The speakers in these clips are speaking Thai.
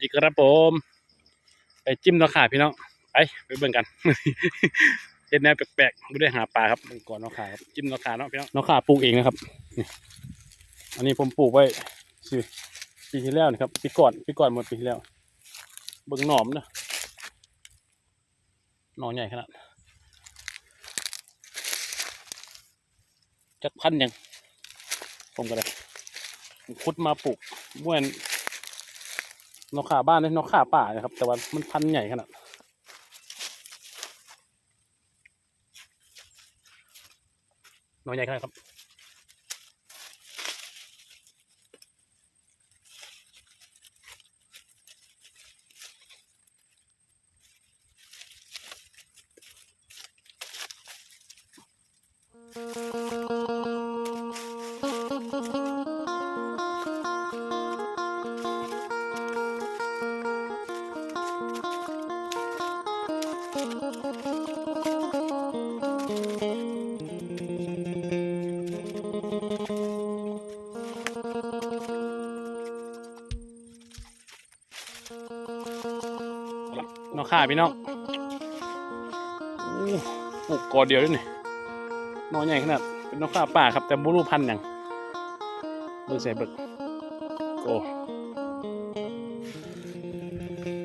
ดีครับผม ไปจิ้มเนาะขาพี่น้องไปไปเบิ่งกันเฮ็ดแนวแปลกๆไม่ได้หาปลาครับก่อนเนาะขาครับจิ้มเนาะขาเนาะพี่น้องเนาะขาปลูกเองนะครับนี่อันนี้ผมปลูกไว้สิปีที่แล้วนะครับปีก่อนปีก่อนหมดปีที่แล้วเบิ่งหนอมเนาะหนอใหญ่ขนาดจักพันยังผมก็ได้ขุดมาปลูกเมื่อน นกขาบ้านเลยนกขาป่านะครับ แต่ว่ามันพันใหญ่ขนาดนอใหญ่ขนาดครับ น้องข่าพี่น้องปลูกกอเดียวด้วยนี่หนอใหญ่ขนาดเป็นน้องข่าป่าครับ แต่บุรูพันธุ์หยังเบิกใส่เบิกโอ้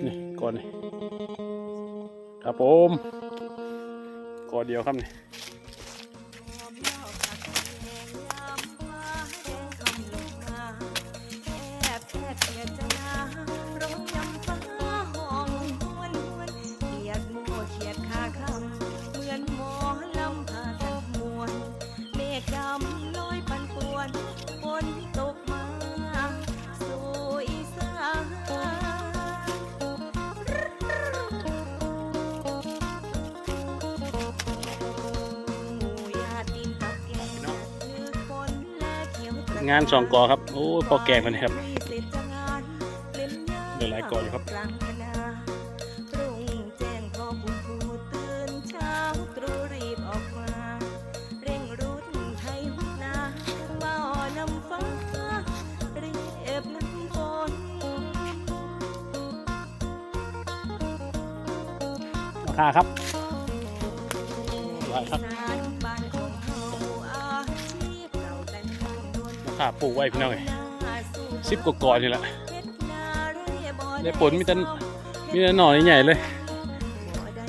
นี่กอนี่ครับผมกอเดียวครับนี่ งานสองกอครับ โอ้พอแกงมันครับมีเสร็จจากงานเล่นยามเหลือหลายกออยู่ครับกลางคณะรุ่งแจ้งพอคุณครูตื่นเช้าตรู่รีบออกมาเร่งรุดไทยหุกนาบ่อนำฟ้าเรียบน้ำฝนราคาครับ นวลราคาปลูกไว้พี่น้องเอ้ยหน้าสู่สิบกว่ากอนี่แหละเฮ็ดนาเร่บ่ได้ผลมีแต่มีแต่หน่อใหญ่ๆเลยบ่ได้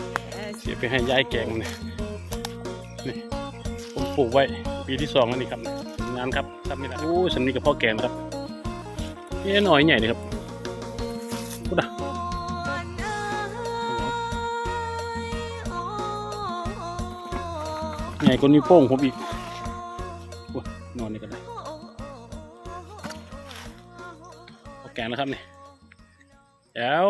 เสียไปให้ยายแกงมันเลยนี่ผมปลูกไว้ปีที่สองแล้วนี่ครับงานครับทำนี่แหละโอ้ฉันนี่กับพ่อแกงนะครับนี่หน่อยใหญ่เลยครับพูดอะใหญ่กว่านิ้วโป้งผมอีกโอ้ยนอนนี่ก็ได้ แกงแล้วครับนี่แล้ว